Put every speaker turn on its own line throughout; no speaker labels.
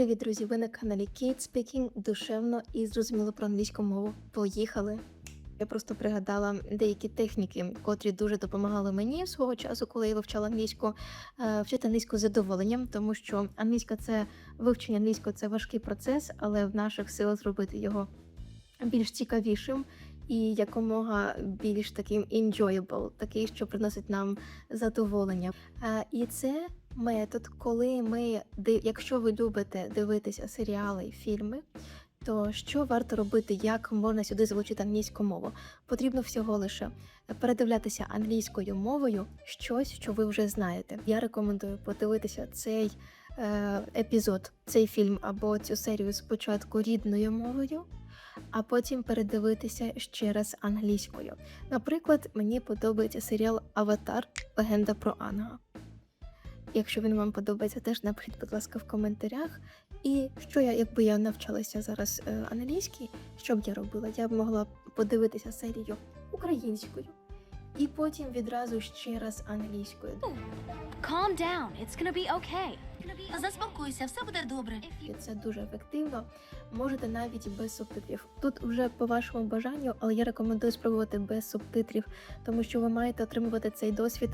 Привіт, друзі! Ви на каналі Kate Speaking душевно і зрозуміло про англійську мову. Поїхали! Я просто пригадала деякі техніки, котрі дуже допомагали мені свого часу, коли я вивчала англійську, е, вчити англійську з задоволенням, тому що англійська це вивчення англійського це важкий процес, але в наших силах зробити його більш цікавішим і якомога більш таким enjoyable, такий, що приносить нам задоволення. Е, І це метод, коли ми якщо ви любите дивитися серіали і фільми. То що варто робити, як можна сюди залучити англійську мову? Потрібно всього лише передивлятися англійською мовою щось, що ви вже знаєте. Я рекомендую подивитися цей е, епізод, цей фільм або цю серію спочатку рідною мовою, а потім передивитися ще раз англійською. Наприклад, мені подобається серіал Аватар Легенда про Анга. Якщо він вам подобається, теж напишіть, будь ласка, в коментарях. І що я, якби я навчалася зараз е, англійській, що б я робила? Я б могла подивитися серію українською і потім відразу ще раз англійською.
Calm down. It's gonna be okay.
Заспокойся, все буде добре.
І це дуже ефективно. Можете навіть без субтитрів. Тут вже по вашому бажанню, але я рекомендую спробувати без субтитрів, тому що ви маєте отримувати цей досвід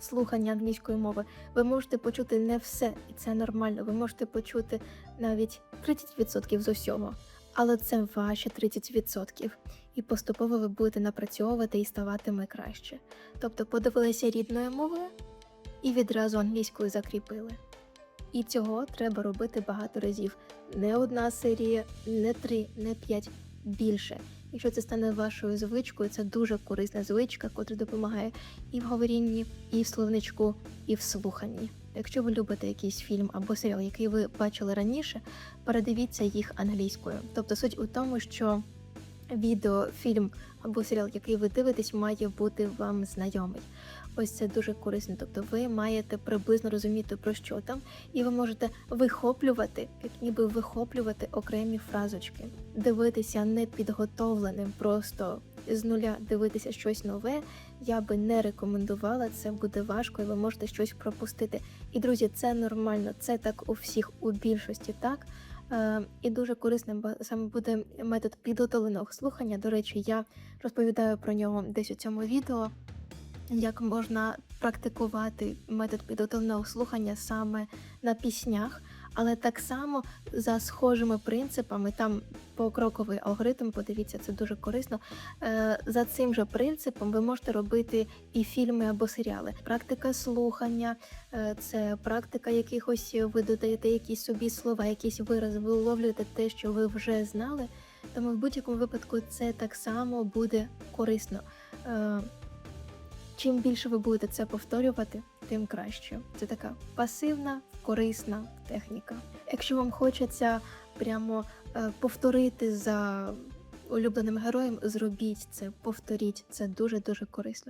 слухання англійської мови. Ви можете почути не все, і це нормально. Ви можете почути навіть 30% з усього, але це ваші 30%. І поступово ви будете напрацьовувати і ставатиме краще. Тобто подивилися рідною мовою і відразу англійською закріпили. І цього треба робити багато разів. Не одна серія, не три, не п'ять, більше. Якщо це стане вашою звичкою, це дуже корисна звичка, котра допомагає і в говорінні, і в словничку, і в слуханні. Якщо ви любите якийсь фільм або серіал, який ви бачили раніше, передивіться їх англійською. Тобто суть у тому, що відео, фільм або серіал, який ви дивитесь, має бути вам знайомий. Ось це дуже корисно. Тобто ви маєте приблизно розуміти про що там, і ви можете вихоплювати, як ніби вихоплювати окремі фразочки, дивитися непідготовленим, просто з нуля дивитися щось нове. Я би не рекомендувала, це буде важко, і ви можете щось пропустити. І друзі, це нормально, це так у всіх, у більшості так. Е, І дуже корисним саме буде метод підготовленого слухання. До речі, я розповідаю про нього десь у цьому відео як можна практикувати метод підготовленого слухання саме на піснях, але так само за схожими принципами, там покроковий алгоритм, подивіться, це дуже корисно. Е, За цим же принципом ви можете робити і фільми або серіали. Практика слухання, е, це практика якихось, ви додаєте якісь собі слова, якісь вирази, ви уловлюєте те, що ви вже знали. Тому в будь-якому випадку це так само буде корисно. Е, Чим більше ви будете це повторювати, тим краще. Це така пасивна, корисна техніка. Якщо вам хочеться прямо е, повторити за улюбленим героєм, зробіть це, повторіть це дуже дуже корисно.